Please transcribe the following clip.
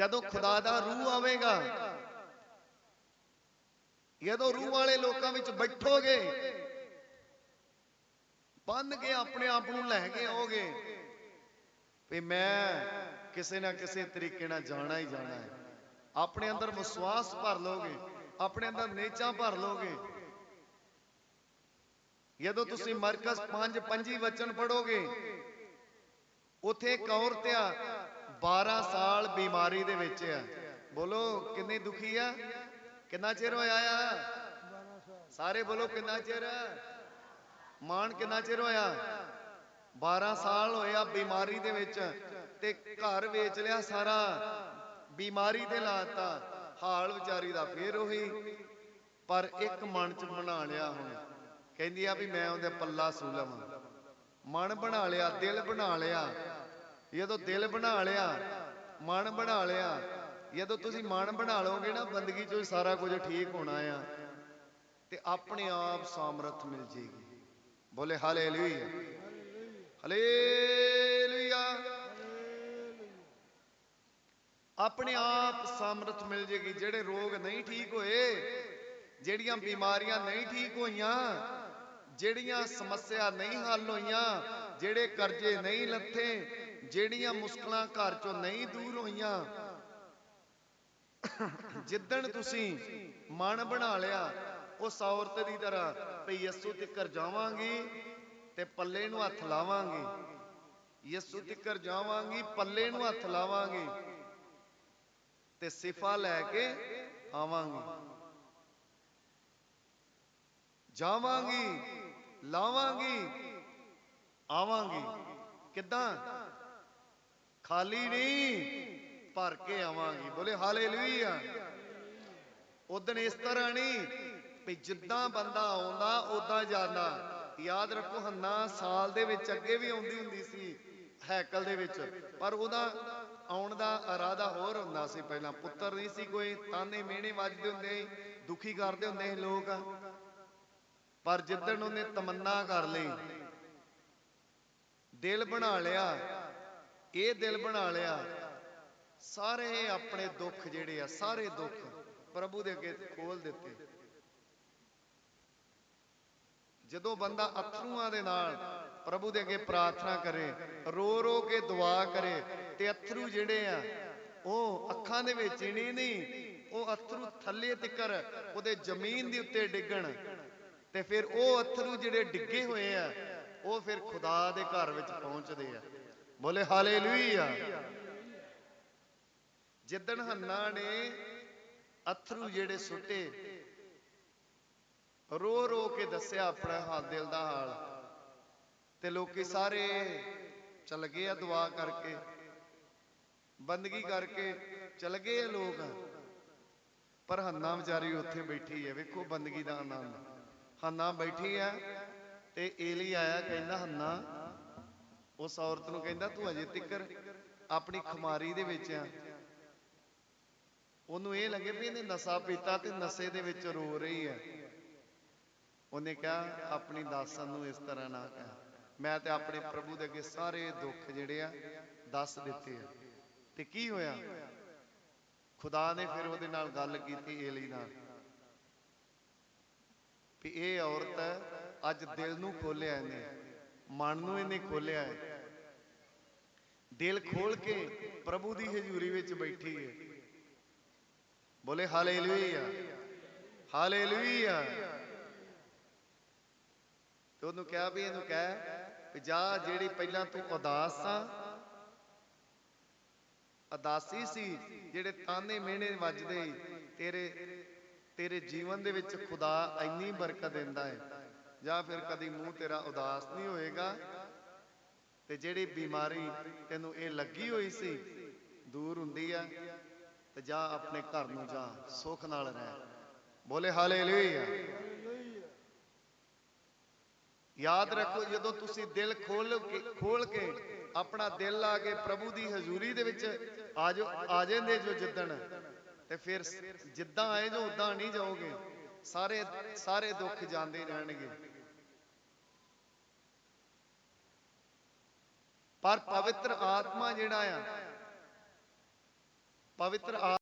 ਜਦੋਂ ਖੁਦਾ ਦਾ ਰੂਹ ਆਵੇਗਾ, ਜਦੋਂ ਰੂਹ ਵਾਲੇ ਲੋਕਾਂ ਵਿੱਚ ਬੈਠੋਗੇ, ਬੰਨ ਕੇ ਆਪਣੇ ਆਪ ਨੂੰ ਲੈ ਕੇ ਆਓਗੇ, ਵੀ ਮੈਂ ਕਿਸੇ ਨਾ ਕਿਸੇ ਤਰੀਕੇ ਨਾਲ ਜਾਣਾ ਹੀ ਜਾਣਾ ਹੈ। ਆਪਣੇ ਅੰਦਰ ਵਿਸ਼ਵਾਸ ਭਰ ਲੋਗੇ, ਆਪਣੇ ਅੰਦਰ ਨੇਚਾਂ ਭਰ ਲੋਗੇ। ਜਦੋਂ ਤੁਸੀਂ ਮਰਕਸ 5 ਪੰਜੀ ਵਚਨ ਪੜੋਗੇ ਉਥੇ ਇੱਕ ਔਰਤ ਆ 12 ਸਾਲ ਬਿਮਾਰੀ ਦੇ ਵਿੱਚ ਆ। ਬੋਲੋ, ਕਿੰਨੀ ਦੁਖੀ ਆ? ਕਿੰਨਾ ਚਿਰ ਹੋਇਆ ਆ? ਸਾਰੇ ਬੋਲੋ, ਕਿੰਨਾ ਚਿਰ? ਮਾਨ, ਕਿੰਨਾ ਚਿਰ ਹੋਇਆ? 12 ਸਾਲ ਹੋਇਆ ਬਿਮਾਰੀ ਦੇ ਵਿੱਚ ਤੇ ਘਰ ਵੇਚ ਲਿਆ ਸਾਰਾ। ਬਿਮਾਰੀ ਤੇ ਲਾਤਾ। ਹਾਲ ਵਿਚਾਰੀ ਦਾ ਫੇਰ ਉਹੀ। ਪਰ ਇੱਕ ਮਨ ਚ ਬਣਾ ਲਿਆ ਹੁਣ। ਕਹਿੰਦੀ ਆ ਵੀ ਮੈਂ ਉਹਦੇ ਪੱਲਾ ਸੂਲਮ ਮਨ ਬਣਾ ਲਿਆ, ਦਿਲ ਬਣਾ ਲਿਆ। ਜਦੋਂ ਦਿਲ ਬਣਾ ਲਿਆ, ਮਨ ਬਣਾ ਲਿਆ, ਜਦੋਂ ਤੁਸੀਂ ਮਨ ਬਣਾ ਲਓਗੇ ਨਾ, ਬੰਦਗੀ ਚੋਂ ਸਾਰਾ ਕੁਝ ਠੀਕ ਹੋਣਾ ਆ। ਤੇ ਆਪਣੇ ਆਪ ਸਾਮਰਥ ਮਿਲ ਜੇਗੀ। ਬੋਲੇ ਹਾਲੇਲੂਇਆ। ਹਾਲੇਲੂਇਆ। ਆਪਣੇ ਆਪ ਸਾਮਰਥ ਮਿਲ ਜੇਗੀ। ਜਿਹੜੇ ਰੋਗ ਨਹੀਂ ਠੀਕ ਹੋਏ, ਜਿਹੜੀਆਂ ਬਿਮਾਰੀਆਂ ਨਹੀਂ ਠੀਕ ਹੋਈਆਂ, ਜਿਹੜੀਆਂ ਸਮੱਸਿਆ ਨਹੀਂ ਹੱਲ ਹੋਈਆਂ, ਜਿਹੜੇ ਕਰਜ਼ੇ ਨਹੀਂ ਲੱਥੇ ਜਿਹੜੀਆਂ ਮੁਸ਼ਕਲਾਂ ਘਰ ਚੋਂ ਨਹੀਂ ਦੂਰ ਹੋਈਆਂ। ਜਿੱਦਣ ਤੁਸੀਂ ਮਨ ਬਣਾ ਲਿਆ, ਉਸ ਔਰਤ ਦੀ ਤਰ੍ਹਾਂ ਵੀ ਯਿਸੂ ਤਿੱਕਰ ਜਾਵਾਂਗੀ ਤੇ ਪੱਲੇ ਨੂੰ ਹੱਥ ਲਾਵਾਂਗੀ। ਯਿਸੂ ਤਿੱਕਰ ਜਾਵਾਂਗੀ, ਪੱਲੇ ਨੂੰ ਹੱਥ ਲਾਵਾਂਗੀ ਤੇ ਸਿਫਾ ਲੈ ਕੇ ਆਵਾਂਗੀ। ਜਾਵਾਂਗੀ, ਲਾਵਾਂਗੀ, ਆਵਾਂਗੀ। ਕਿਦਾਂ? ਖਾਲੀ ਨਹੀਂ, ਭਰ ਕੇ ਆਵਾਂਗੀ। ਬੋਲੇ, ਹਾਲੇਲੂਇਆ। ਉਦਣ ਇਸ ਤਰ੍ਹਾਂ ਨਹੀਂ ਵੀ ਜਿੱਦਾਂ ਬੰਦਾ ਆਉਂਦਾ ਉਦਾਂ ਜਾਂਦਾ। ਯਾਦ ਰੱਖੋ, ਹੰਨਾ ਸਾਲ ਦੇ ਵਿੱਚ ਅੱਗੇ ਵੀ ਆਉਂਦੀ ਹੁੰਦੀ ਸੀ, ਹੈਕਲ ਦੇ ਵਿੱਚ। ਪਰ ਉਹਦਾ ਆਉਣ ਦਾ ਇਰਾਦਾ ਹੋਰ ਹੁੰਦਾ ਸੀ। ਪਹਿਲਾਂ ਪੁੱਤਰ ਨਹੀਂ ਸੀ ਕੋਈ, ਤਾਨੇ ਮਿਹਣੇ ਵੱਜਦੇ ਹੁੰਦੇ ਸੀ, ਦੁਖੀ ਕਰਦੇ ਹੁੰਦੇ ਸੀ ਲੋਕ। ਪਰ ਜਿੱਦਣ ਉਹਨੇ ਤਮੰਨਾ ਕਰ ਲਈ, ਦਿਲ ਬਣਾ ਲਿਆ ਇਹ ਦਿਲ ਬਣਾ ਲਿਆ। ਸਾਰੇ ਆਪਣੇ ਦੁੱਖ ਜਿਹੜੇ ਆ, ਸਾਰੇ ਦੁੱਖ ਪ੍ਰਭੂ ਦੇ ਅੱਗੇ ਖੋਲ ਦਿੱਤੇ। ਜਦੋਂ ਬੰਦਾ ਅਥਰੂਆਂ ਦੇ ਨਾਲ ਪ੍ਰਭੂ ਦੇ ਅੱਗੇ ਪ੍ਰਾਰਥਨਾ ਕਰੇ, ਰੋ ਰੋ ਕੇ ਦੁਆ ਕਰੇ ਤੇ ਅਥਰੂ ਜਿਹੜੇ ਆ, ਉਹ ਅੱਖਾਂ ਦੇ ਵਿੱਚ ਹੀ ਨਹੀਂ, ਉਹ ਅਥਰੂ ਥੱਲੇ ਤਿਕਰ ਉਹਦੇ ਜ਼ਮੀਨ ਦੇ ਉੱਤੇ ਡਿੱਗਣ ਤੇ ਫਿਰ ਉਹ ਅਥਰੂ ਜਿਹੜੇ ਡਿੱਗੇ ਹੋਏ ਆ, ਉਹ ਫਿਰ ਖੁਦਾ ਦੇ ਘਰ ਵਿੱਚ ਪਹੁੰਚਦੇ ਆ। ਬੋਲੇ ਹਾਲੇਲੂਇਆ। ਜਿੱਦਣ ਹੰਨਾ ਨੇ ਅਥਰੂ ਜਿਹੜੇ ਸੁੱਟੇ, ਰੋ ਰੋ ਕੇ ਦੱਸਿਆ ਆਪਣਾ ਹਾਲ, ਦਿਲ ਦਾ ਹਾਲ। ਤੇ ਲੋਕੀ ਸਾਰੇ ਚਲ ਗਏ ਆ ਦੁਆ ਕਰਕੇ, ਬੰਦਗੀ ਕਰਕੇ ਚਲ ਗਏ ਆ ਲੋਕ। ਪਰ ਹੰਨਾ ਵਿਚਾਰੀ ਉੱਥੇ ਬੈਠੀ ਹੈ, ਵੇਖੋ ਬੰਦਗੀ ਦਾ ਆਨੰਦ। ਹੰਨਾ ਬੈਠੀ ਆ ਤੇ ਏਲੀ ਆਇਆ ਕਹਿੰਦਾ, ਹੰਨਾ ਉਸ ਔਰਤ ਨੂੰ ਕਹਿੰਦਾ, ਤੂੰ ਅਜੇ ਤਿੱਕਰ ਆਪਣੀ ਖੁਮਾਰੀ ਦੇ ਵਿੱਚ ਆ। ਉਹਨੂੰ ਇਹ ਲੱਗੇ ਵੀ ਇਹਨੇ ਨਸ਼ਾ ਪੀਤਾ ਤੇ ਨਸ਼ੇ ਦੇ ਵਿੱਚ ਰੋ ਰਹੀ ਹੈ। ਉਹਨੇ ਕਿਹਾ, ਆਪਣੀ ਦਾਸਨ ਨੂੰ ਇਸ ਤਰ੍ਹਾਂ ਨਾ ਕਹਿ। ਮੈਂ ਤੇ ਆਪਣੇ ਪ੍ਰਭੂ ਦੇ ਅੱਗੇ ਸਾਰੇ ਦੁੱਖ ਜਿਹੜੇ ਆ, ਦੱਸ ਦਿੱਤੇ ਆ। ਤੇ ਕੀ ਹੋਇਆ? ਖੁਦਾ ਨੇ ਫਿਰ ਉਹਦੇ ਨਾਲ ਗੱਲ ਕੀਤੀ ਏਲੀ ਨਾਲ। ਵੀ ਇਹ ਔਰਤ ਅੱਜ ਦਿਲ ਨੂੰ ਖੋਲਿਆ ਇਹਨੇ। ਮਨ ਨੂੰ ਇਹਨੇ ਖੋਲਿਆ ਹੈ। ਦਿਲ ਖੋਲ ਕੇ ਪ੍ਰਭੂ ਦੀ ਹਜ਼ੂਰੀ ਵਿੱਚ ਬੈਠੀ ਹੈ। ਬੋਲੇ, ਹਾਲੇਲੂਇਆ ਹਾਲੇਲੂਇਆ। ਤੇ ਉਹਨੂੰ ਕਿਹਾ ਵੀ, ਇਹਨੂੰ ਕਹਿ ਵੀ ਜਾ, ਜਿਹੜੀ ਪਹਿਲਾਂ ਤੂੰ ਉਦਾਸ ਆ, ਉਦਾਸੀ ਸੀ, ਜਿਹੜੇ ਤਾਨੇ ਮਿਹਣੇ ਵੱਜਦੇ ਤੇਰੇ ਤੇਰੇ ਜੀਵਨ ਦੇ ਵਿੱਚ ਖੁਦਾ ਇੰਨੀ ਬਰਕਤ ਦਿੰਦਾ ਹੈ। ਜਾਂ ਫਿਰ ਕਦੀ ਮੂੰਹ ਤੇਰਾ ਉਦਾਸ ਨਹੀਂ ਹੋਏਗਾ? ਤੇ ਜਿਹੜੀ ਬਿਮਾਰੀ ਤੈਨੂੰ ਇਹ ਲੱਗੀ ਹੋਈ ਸੀ, ਦੂਰ ਹੁੰਦੀ ਆ, ਤੇ ਜਾ ਆਪਣੇ ਘਰ ਨੂੰ ਜਾ, ਸੁੱਖ ਨਾਲ ਰਹਿ। ਬੋਲੇ ਹਾਲੇਲੂਇਆ। ਯਾਦ ਰੱਖੋ, ਜਦੋਂ ਤੁਸੀਂ ਦਿਲ ਖੋਲ ਕੇ ਖੋਲ ਕੇ ਆਪਣਾ ਦਿਲ ਲਾ ਕੇ ਪ੍ਰਭੂ ਦੀ ਹਜ਼ੂਰੀ ਦੇ ਵਿੱਚ ਆਜੋ ਆ ਜਾਂਦੇ ਜੋ ਜਿੱਦਣ, ਤੇ ਫਿਰ ਜਿੱਦਾਂ ਆਏ ਜੋ ਉਦਾਂ ਨਹੀਂ ਜਾਓਗੇ, ਸਾਰੇ ਸਾਰੇ ਦੁੱਖ ਜਾਂਦੇ ਰਹਿਣਗੇ। ਪਰ ਪਵਿੱਤਰ ਆਤਮਾ ਜਿਹੜਾ ਆ ਪਵਿੱਤਰ